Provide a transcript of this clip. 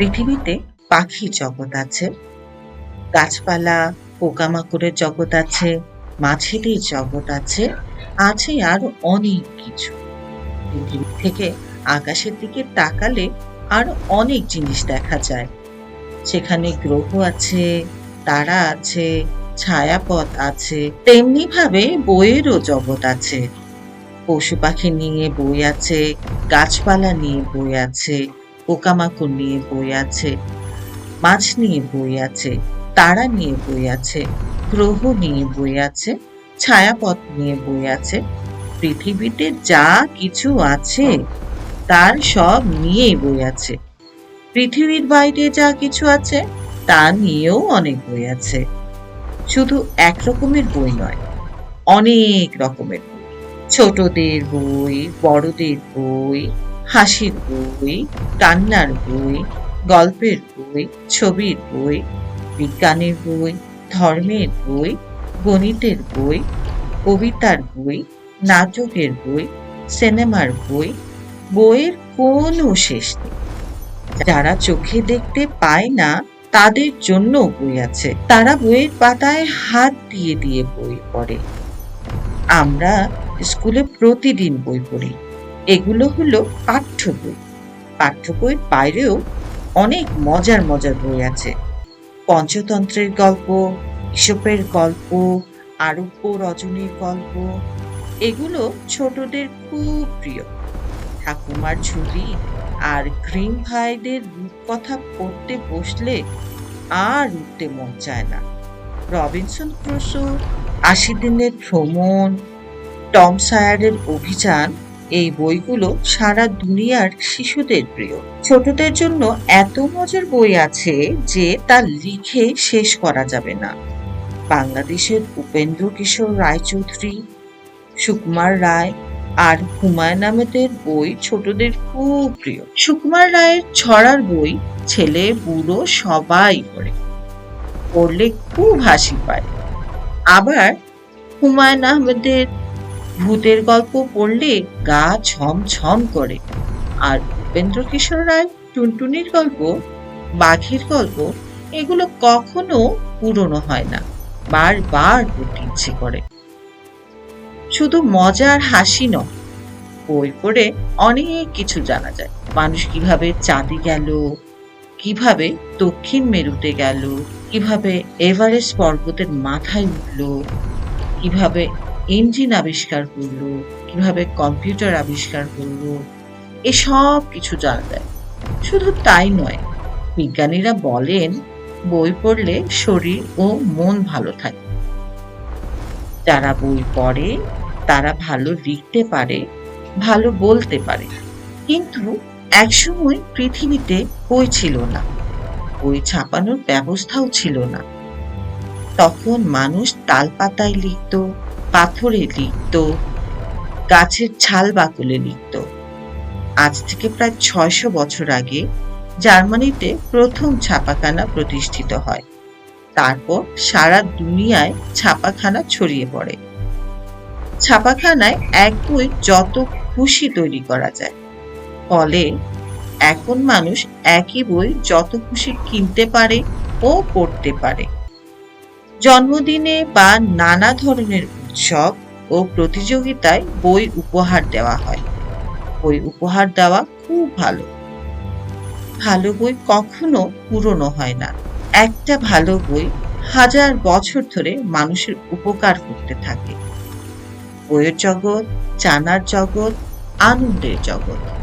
পৃথিবীতে পাখির জগৎ আছে, গাছপালা, পোকামাকড়ের জগৎ আছে, মাছেদের জগৎ আছে আছে আরও অনেক কিছু। পৃথিবী থেকে আকাশের দিকে তাকালে আরও অনেক জিনিস দেখা যায়। সেখানে গ্রহ আছে, তারা আছে, ছায়াপথ আছে তেমনি ভাবে বইয়েরও জগৎ আছে। পশু পাখি নিয়ে বই আছে, গাছপালা নিয়ে বই আছে পোকামাকড় নিয়ে বই আছে, মাছ নিয়ে বই আছে, তারা নিয়ে বই আছে, গ্রহ নিয়ে বই আছে, ছায়াপথ নিয়ে বই আছে, পৃথিবীতে যা কিছু আছে, তার সব নিয়েই বই আছে। পৃথিবীর বাইরে যা কিছু আছে, তা নিয়েও অনেক বই আছে। শুধু এক রকমের বই নয়, অনেক রকমের বই। ছোটদের বই, বড়দের বই হাসির বই কান্নার বই, গল্পের বই, ছবির বই, বিজ্ঞানের বই, ধর্মের বই, গণিতের বই, কবিতার বই, নাটকের বই, সিনেমার বই, বইয়ের কোনো শেষ নেই। যারা চোখে দেখতে পায় না, তাদের জন্য বই আছে। তারা বইয়ের পাতায় হাত দিয়ে দিয়ে বই পড়ে। আমরা স্কুলে প্রতিদিন বই পড়ি। এগুলো হলো পাঠ্য বই পাঠ্য বইয়ের বাইরেও অনেক মজার মজার বই আছে। পঞ্চতন্ত্রের গল্প, ইসপের গল্প, আরব্য রজনীর গল্প, এগুলো ছোটদের খুব প্রিয়। ঠাকুমার ঝুলি আর গ্রিন ভাইদের রূপকথা পড়তে বসলে আর উঠতে মন চায় না। রবিনসন ক্রুসো আশি দিনের ভ্রমণ টম সায়ারের অভিযান এই বইগুলো সারা দুনিয়ার শিশুদের প্রিয়। ছোটদের জন্য এত মজার বই আছে যে তা লিখে শেষ করা যাবে না। বাংলাদেশের উপেন্দ্র কিশোর রায়চৌধুরী, সুকুমার রায় আর হুমায়ুন আহমেদের বই ছোটদের খুব প্রিয়। সুকুমার রায়ের ছড়ার বই ছেলে, বুড়ো সবাই পড়ে। পড়লে খুব হাসি পায়। আবার হুমায়ুন আহমেদের ভূতের গল্প পড়লে গা ছম ছম করে। আর উপেন্দ্র কিশোর রায় টুনটুনির গল্প, বাঘের গল্প, এগুলো কখনো পুরনো হয় না। বারবার পড়তে ইচ্ছে করে। শুধু মজার হাসি নয়, বই পড়ে অনেক কিছু জানা যায়। মানুষ কীভাবে চাঁদে গেল, কীভাবে দক্ষিণ মেরুতে গেল, কীভাবে এভারেস্ট পর্বতের মাথায় উঠল, কীভাবে ইঞ্জিন আবিষ্কার করল, কীভাবে কম্পিউটার আবিষ্কার করল, এসব কিছু জানা যায় শুধু তাই নয়, বিজ্ঞানীরা বলেন, বই পড়লে শরীর ও মন ভালো থাকে। যারা বই পড়ে, তারা ভালো লিখতে পারে, ভালো বলতে পারে। কিন্তু একসময় পৃথিবীতে বই ছিল না, বই ছাপানোর ব্যবস্থাও ছিল না। তখন মানুষ তাল পাতায় লিখত পাথরে লিখত গাছের ছাল বাকলে লিখত আজ থেকে প্রায় ছয়শো বছর আগে জার্মানিতে প্রথম ছাপাখানা প্রতিষ্ঠিত হয়। তারপর সারা দুনিয়ায় ছাপাখানা ছড়িয়ে পড়ে। ছাপাখানায় এক বই যত খুশি তৈরি করা যায়। ফলে এখন মানুষ একই বই যত খুশি কিনতে পারে ও পড়তে পারে। জন্মদিনে বা নানা ধরনের উৎসব ও প্রতিযোগিতায় বই উপহার দেওয়া হয়। বই উপহার দেওয়া খুব ভালো। ভালো বই কখনো পুরনো হয় না। একটা ভালো বই হাজার বছর ধরে মানুষের উপকার করতে থাকে। বইয়ের জগৎ, জানার জগৎ, আনন্দের জগৎ।